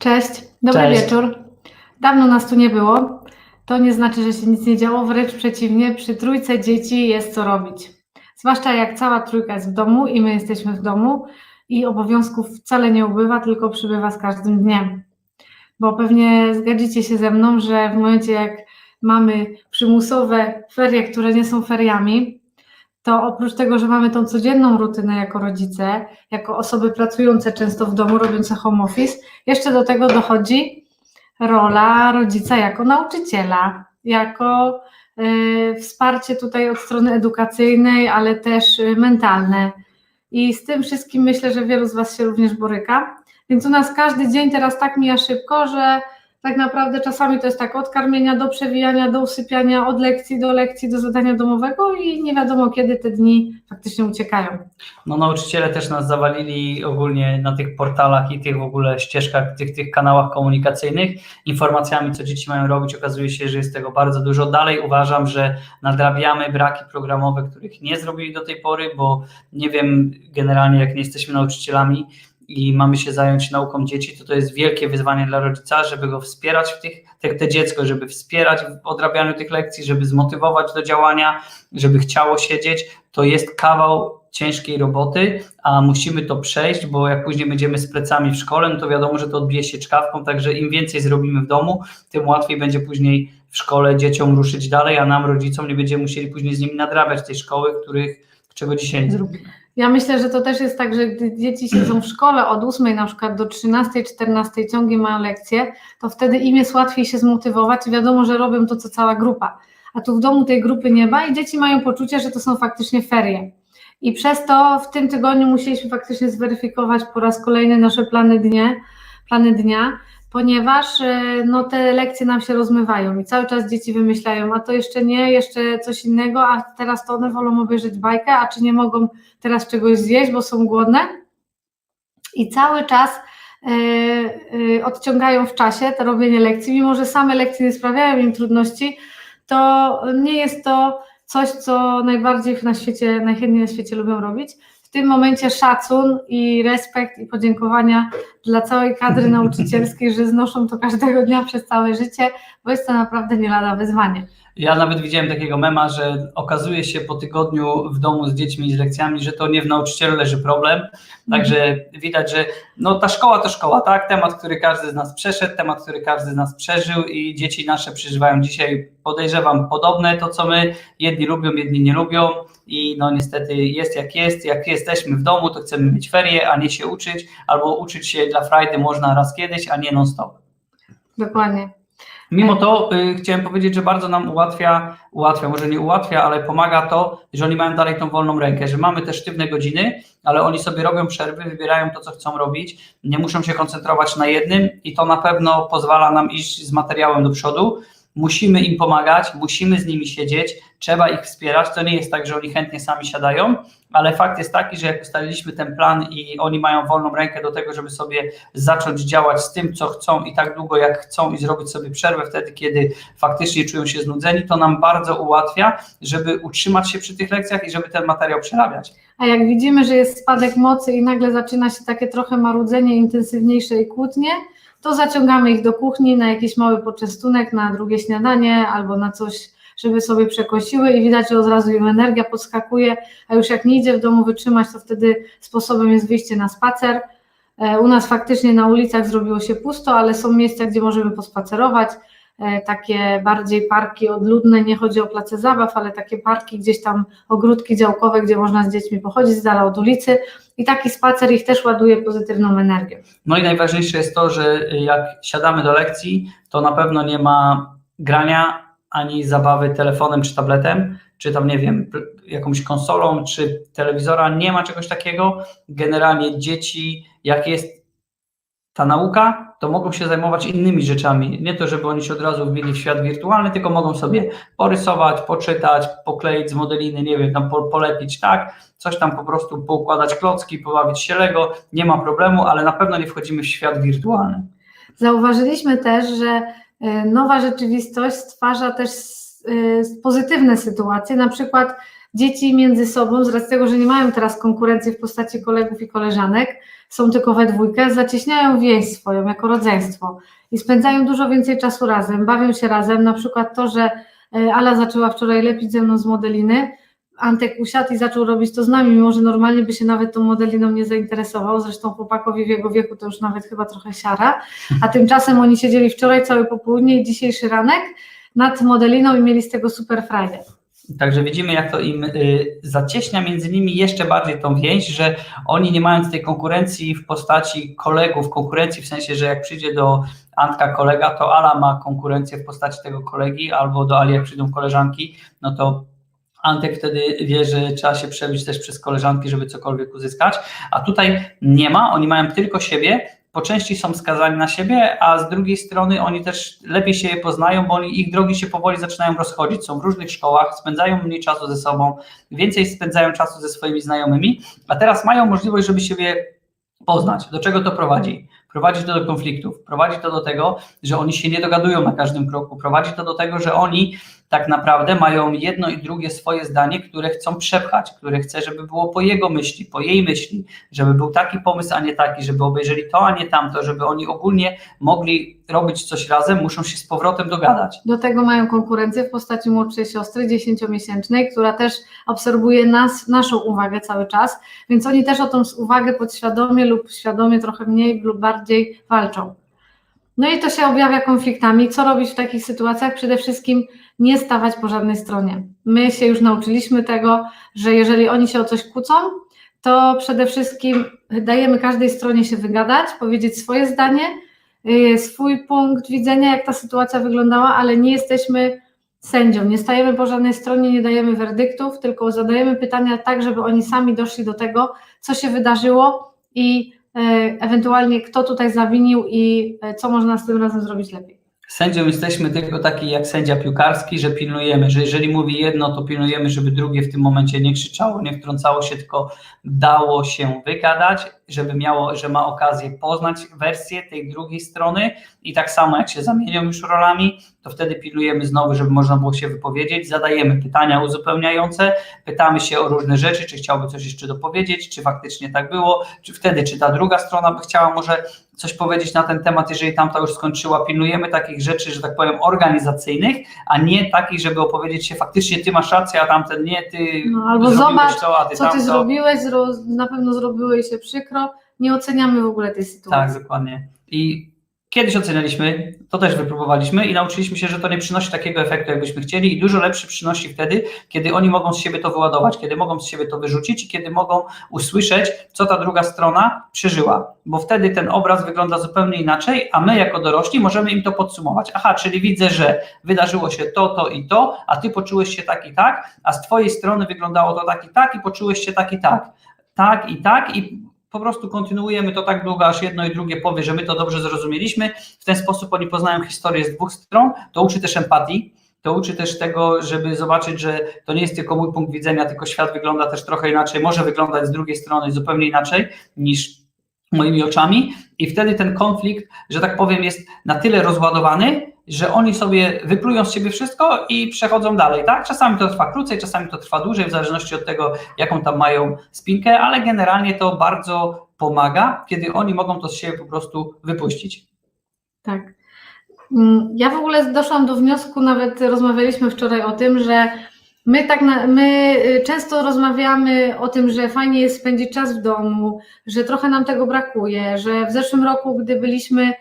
Cześć, dobry Cześć. wieczór. Dawno nas tu nie było. To nie znaczy, że się nic nie działo, wręcz przeciwnie, przy trójce dzieci jest co robić. Zwłaszcza jak cała trójka jest w domu i my jesteśmy w domu i obowiązków wcale nie ubywa, tylko przybywa z każdym dniem. Bo pewnie zgodzicie się ze mną, że w momencie jak mamy przymusowe ferie, które nie są feriami, to oprócz tego, że mamy tą codzienną rutynę jako rodzice, jako osoby pracujące często w domu, robiące home office, jeszcze do tego dochodzi rola rodzica jako nauczyciela, jako y, wsparcie tutaj od strony edukacyjnej, ale też y, mentalne. I z tym wszystkim myślę, że wielu z Was się również boryka. Więc u nas każdy dzień teraz tak mija szybko, że tak naprawdę czasami to jest tak od karmienia do przewijania, do usypiania, od lekcji do lekcji, do zadania domowego i nie wiadomo kiedy te dni faktycznie uciekają. No nauczyciele też nas zawalili ogólnie na tych portalach i tych w ogóle ścieżkach, tych, tych kanałach komunikacyjnych informacjami, co dzieci mają robić. Okazuje się, że jest tego bardzo dużo. Dalej uważam, że nadrabiamy braki programowe, których nie zrobili do tej pory, bo nie wiem generalnie jak nie jesteśmy nauczycielami i mamy się zająć nauką dzieci, to to jest wielkie wyzwanie dla rodzica, żeby go wspierać w tych, te, te dziecko, żeby wspierać w odrabianiu tych lekcji, żeby zmotywować do działania, żeby chciało siedzieć. To jest kawał ciężkiej roboty, a musimy to przejść, bo jak później będziemy z plecami w szkole, no to wiadomo, że to odbije się czkawką, także im więcej zrobimy w domu, tym łatwiej będzie później w szkole dzieciom ruszyć dalej, a nam, rodzicom, nie będziemy musieli później z nimi nadrabiać tej szkoły, których, czego dzisiaj nie zrobimy. Ja myślę, że to też jest tak, że gdy dzieci siedzą w szkole od 8 na przykład do 13, 14 ciągnie mają lekcje, to wtedy im jest łatwiej się zmotywować wiadomo, że robią to, co cała grupa. A tu w domu tej grupy nie ma i dzieci mają poczucie, że to są faktycznie ferie. I przez to w tym tygodniu musieliśmy faktycznie zweryfikować po raz kolejny nasze plany dnia, plany dnia ponieważ e, no, te lekcje nam się rozmywają i cały czas dzieci wymyślają, a to jeszcze nie, jeszcze coś innego, a teraz to one wolą obejrzeć bajkę, a czy nie mogą teraz czegoś zjeść, bo są głodne. I cały czas e, e, odciągają w czasie to robienie lekcji, mimo że same lekcje nie sprawiają im trudności, to nie jest to coś, co najbardziej na świecie, najchętniej na świecie lubią robić. W tym momencie szacun i respekt i podziękowania dla całej kadry nauczycielskiej, że znoszą to każdego dnia przez całe życie, bo jest to naprawdę nie lada wyzwanie. Ja nawet widziałem takiego mema, że okazuje się po tygodniu w domu z dziećmi i z lekcjami, że to nie w nauczycielu leży problem. Także widać, że no, ta szkoła to szkoła, tak? Temat, który każdy z nas przeszedł, temat, który każdy z nas przeżył i dzieci nasze przeżywają dzisiaj, podejrzewam, podobne to, co my. Jedni lubią, jedni nie lubią i no niestety jest jak jest. Jak jesteśmy w domu, to chcemy mieć ferie, a nie się uczyć, albo uczyć się dla frajdy można raz kiedyś, a nie non stop. Dokładnie. Mimo to y, chciałem powiedzieć, że bardzo nam ułatwia, ułatwia, może nie ułatwia, ale pomaga to, że oni mają dalej tą wolną rękę, że mamy te sztywne godziny, ale oni sobie robią przerwy, wybierają to, co chcą robić, nie muszą się koncentrować na jednym i to na pewno pozwala nam iść z materiałem do przodu. Musimy im pomagać, musimy z nimi siedzieć, trzeba ich wspierać. To nie jest tak, że oni chętnie sami siadają, ale fakt jest taki, że jak ustaliliśmy ten plan i oni mają wolną rękę do tego, żeby sobie zacząć działać z tym, co chcą i tak długo jak chcą i zrobić sobie przerwę wtedy, kiedy faktycznie czują się znudzeni, to nam bardzo ułatwia, żeby utrzymać się przy tych lekcjach i żeby ten materiał przerabiać. A jak widzimy, że jest spadek mocy i nagle zaczyna się takie trochę marudzenie intensywniejsze i kłótnie, to zaciągamy ich do kuchni na jakiś mały poczęstunek, na drugie śniadanie albo na coś, żeby sobie przekąsiły i widać, że od razu im energia podskakuje, a już jak nie idzie w domu wytrzymać, to wtedy sposobem jest wyjście na spacer. E, U nas faktycznie na ulicach zrobiło się pusto, ale są miejsca, gdzie możemy pospacerować, takie bardziej parki odludne, nie chodzi o place zabaw, ale takie parki gdzieś tam, ogródki działkowe, gdzie można z dziećmi pochodzić z dala od ulicy i taki spacer ich też ładuje pozytywną energią. No i najważniejsze jest to, że jak siadamy do lekcji, to na pewno nie ma grania ani zabawy telefonem czy tabletem, czy tam nie wiem, jakąś konsolą, czy telewizora, nie ma czegoś takiego. Generalnie dzieci, jak jest ta nauka, to mogą się zajmować innymi rzeczami. Nie to, żeby oni się od razu wbili w świat wirtualny, tylko mogą sobie porysować, poczytać, pokleić z modeliny, nie wiem, tam po- polepić, tak, coś tam po prostu poukładać klocki, pobawić się Lego, nie ma problemu, ale na pewno nie wchodzimy w świat wirtualny. Zauważyliśmy też, że e, nowa rzeczywistość stwarza też pozytywne sytuacje, na przykład dzieci między sobą, z racji tego, że nie mają teraz konkurencji w postaci kolegów i koleżanek, są tylko we dwójkę, zacieśniają więź swoją jako rodzeństwo i spędzają dużo więcej czasu razem, bawią się razem. Na przykład to, że e, Ala zaczęła wczoraj lepić ze mną z modeliny, Antek usiadł i zaczął robić to z nami, mimo że normalnie by się nawet tą modeliną nie zainteresował. Zresztą chłopakowi w jego wieku to już nawet chyba trochę siara. A tymczasem oni siedzieli wczoraj całe popołudnie i dzisiejszy ranek nad modeliną i mieli z tego super frajdę. Także widzimy, jak to im y, zacieśnia między nimi jeszcze bardziej tą więź, że oni nie mając tej konkurencji w postaci kolegów, konkurencji w sensie, że jak przyjdzie do Antka kolega, to Ala ma konkurencję w postaci tego kolegi, albo do Ali jak przyjdą koleżanki, no to Antek wtedy wie, że trzeba się przebić też przez koleżanki, żeby cokolwiek uzyskać, a tutaj nie ma, oni mają tylko siebie, po części są skazani na siebie, a z drugiej strony oni też lepiej się je poznają, bo oni, ich drogi się powoli zaczynają rozchodzić, są w różnych szkołach, spędzają mniej czasu ze sobą, więcej spędzają czasu ze swoimi znajomymi, a teraz mają możliwość, żeby siebie poznać. Do czego to prowadzi? Prowadzi to do konfliktów, prowadzi to do tego, że oni się nie dogadują na każdym kroku, prowadzi to do tego, że oni tak naprawdę mają jedno i drugie swoje zdanie, które chcą przepchać, które chce, żeby było po jego myśli, po jej myśli, żeby był taki pomysł, a nie taki, żeby obejrzeli to, a nie tamto, żeby oni ogólnie mogli robić coś razem, muszą się z powrotem dogadać. Do tego mają konkurencję w postaci młodszej siostry, dziesięciomiesięcznej, która też obserwuje nas, naszą uwagę cały czas, więc oni też o tą uwagę podświadomie lub świadomie trochę mniej lub bardziej walczą. No i to się objawia konfliktami. Co robić w takich sytuacjach? Przede wszystkim nie stawać po żadnej stronie. My się już nauczyliśmy tego, że jeżeli oni się o coś kłócą, to przede wszystkim dajemy każdej stronie się wygadać, powiedzieć swoje zdanie, y, swój punkt widzenia, jak ta sytuacja wyglądała, ale nie jesteśmy sędzią, nie stajemy po żadnej stronie, nie dajemy werdyktów, tylko zadajemy pytania tak, żeby oni sami doszli do tego, co się wydarzyło i ewentualnie kto tutaj zawinił i e, co można z tym razem zrobić lepiej. Sędzią jesteśmy tylko taki jak sędzia piłkarski, że pilnujemy, że jeżeli mówi jedno, to pilnujemy, żeby drugie w tym momencie nie krzyczało, nie wtrącało się, tylko dało się wygadać, żeby miało, że ma okazję poznać wersję tej drugiej strony i tak samo jak się zamienią już rolami, to wtedy pilnujemy znowu, żeby można było się wypowiedzieć, zadajemy pytania uzupełniające, pytamy się o różne rzeczy, czy chciałby coś jeszcze dopowiedzieć, czy faktycznie tak było, czy wtedy, czy ta druga strona by chciała może coś powiedzieć na ten temat, jeżeli tamta już skończyła. Pilnujemy takich rzeczy, że tak powiem, organizacyjnych, a nie takich, żeby opowiedzieć się faktycznie ty masz rację, a tamten nie, ty No, albo zrobiłeś zobacz, to, a ty Co ty tamto. zrobiłeś, zro- na pewno zrobiło jej się przykro, nie oceniamy w ogóle tej sytuacji. Tak, dokładnie. I kiedyś ocenialiśmy, to też wypróbowaliśmy i nauczyliśmy się, że to nie przynosi takiego efektu, jakbyśmy chcieli i dużo lepszy przynosi wtedy, kiedy oni mogą z siebie to wyładować, kiedy mogą z siebie to wyrzucić i kiedy mogą usłyszeć, co ta druga strona przeżyła, bo wtedy ten obraz wygląda zupełnie inaczej, a my jako dorośli możemy im to podsumować. Aha, czyli widzę, że wydarzyło się to, to i to, a ty poczułeś się tak i tak, a z twojej strony wyglądało to tak i tak i poczułeś się tak i tak. Tak i tak i po prostu kontynuujemy to tak długo, aż jedno i drugie powie, że my to dobrze zrozumieliśmy. W ten sposób oni poznają historię z dwóch stron. To uczy też empatii, to uczy też tego, żeby zobaczyć, że to nie jest tylko mój punkt widzenia, tylko świat wygląda też trochę inaczej, może wyglądać z drugiej strony zupełnie inaczej niż moimi oczami i wtedy ten konflikt, że tak powiem, jest na tyle rozładowany, że oni sobie wyplują z siebie wszystko i przechodzą dalej, tak? Czasami to trwa krócej, czasami to trwa dłużej, w zależności od tego, jaką tam mają spinkę, ale generalnie to bardzo pomaga, kiedy oni mogą to z siebie po prostu wypuścić. Tak. Mm, Ja w ogóle doszłam do wniosku, nawet rozmawialiśmy wczoraj o tym, że my tak na, my y, często rozmawiamy o tym, że fajnie jest spędzić czas w domu, że trochę nam tego brakuje, że w zeszłym roku, gdy byliśmy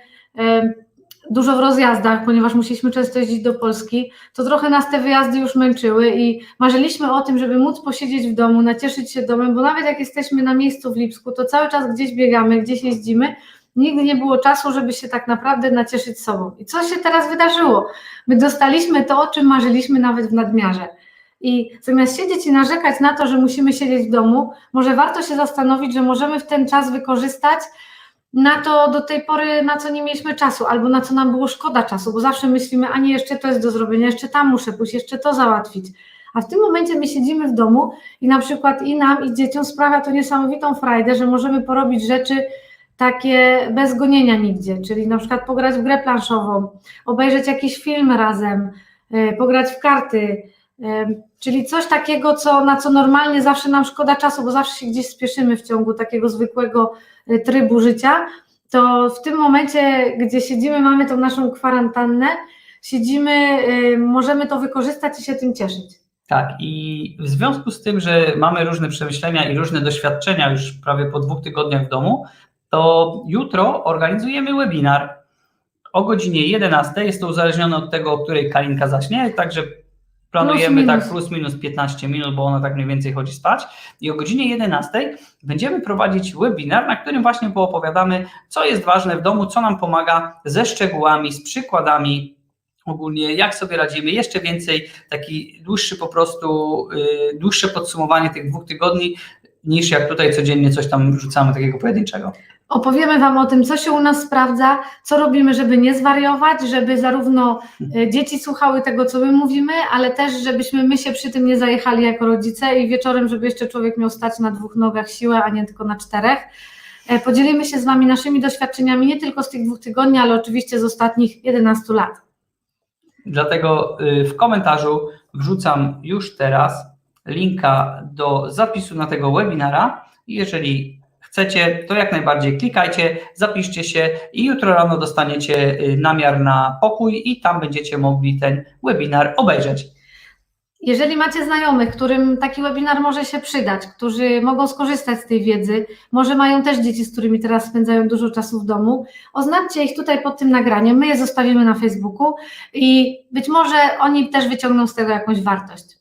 dużo w rozjazdach, ponieważ musieliśmy często jeździć do Polski, to trochę nas te wyjazdy już męczyły i marzyliśmy o tym, żeby móc posiedzieć w domu, nacieszyć się domem, bo nawet jak jesteśmy na miejscu w Lipsku, to cały czas gdzieś biegamy, gdzieś jeździmy, nigdy nie było czasu, żeby się tak naprawdę nacieszyć sobą. I co się teraz wydarzyło? My dostaliśmy to, o czym marzyliśmy nawet w nadmiarze. I zamiast siedzieć i narzekać na to, że musimy siedzieć w domu, może warto się zastanowić, że możemy w ten czas wykorzystać na to do tej pory, na co nie mieliśmy czasu, albo na co nam było szkoda czasu, bo zawsze myślimy, a nie, jeszcze to jest do zrobienia, jeszcze tam muszę pójść, jeszcze to załatwić. A w tym momencie my siedzimy w domu i na przykład i nam, i dzieciom sprawia to niesamowitą frajdę, że możemy porobić rzeczy takie bez gonienia nigdzie, czyli na przykład pograć w grę planszową, obejrzeć jakiś film razem, y, pograć w karty, Czyli coś takiego, co, na co normalnie zawsze nam szkoda czasu, bo zawsze się gdzieś spieszymy w ciągu takiego zwykłego y, trybu życia, to w tym momencie, gdzie siedzimy, mamy tą naszą kwarantannę, siedzimy, y, możemy to wykorzystać i się tym cieszyć. Tak, i w związku z tym, że mamy różne przemyślenia i różne doświadczenia już prawie po dwóch tygodniach w domu, to jutro organizujemy webinar o godzinie 11. Jest to uzależnione od tego, o której Kalinka zaśnie, także planujemy Plus, tak plus minus 15 minut, bo ona tak mniej więcej chodzi spać. I o godzinie 11 będziemy prowadzić webinar, na którym właśnie poopowiadamy, co jest ważne w domu, co nam pomaga ze szczegółami, z przykładami, ogólnie jak sobie radzimy, jeszcze więcej, taki dłuższy po prostu, yy, dłuższe podsumowanie tych dwóch tygodni, niż jak tutaj codziennie coś tam wrzucamy takiego pojedynczego. Opowiemy Wam o tym, co się u nas sprawdza, co robimy, żeby nie zwariować, żeby zarówno e, dzieci słuchały tego, co my mówimy, ale też, żebyśmy my się przy tym nie zajechali jako rodzice i wieczorem, żeby jeszcze człowiek miał stać na dwóch nogach siłę, a nie tylko na czterech. E, Podzielimy się z Wami naszymi doświadczeniami nie tylko z tych dwóch tygodni, ale oczywiście z ostatnich 11 lat. Dlatego y, w komentarzu wrzucam już teraz linka do zapisu na tego webinara jeżeli chcecie, to jak najbardziej klikajcie, zapiszcie się i jutro rano dostaniecie y, namiar na pokój i tam będziecie mogli ten webinar obejrzeć. Jeżeli macie znajomych, którym taki webinar może się przydać, którzy mogą skorzystać z tej wiedzy, może mają też dzieci, z którymi teraz spędzają dużo czasu w domu, oznaczcie ich tutaj pod tym nagraniem, my je zostawimy na Facebooku i być może oni też wyciągną z tego jakąś wartość.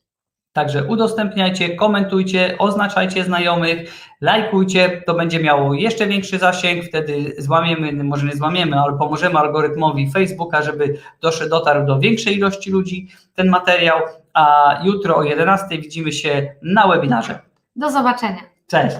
Także udostępniajcie, komentujcie, oznaczajcie znajomych, lajkujcie, to będzie miało jeszcze większy zasięg, wtedy złamiemy, może nie złamiemy, ale pomożemy algorytmowi Facebooka, żeby doszedł, dotarł do większej ilości ludzi ten materiał, a jutro o 11 widzimy się na webinarze. Do zobaczenia. Cześć!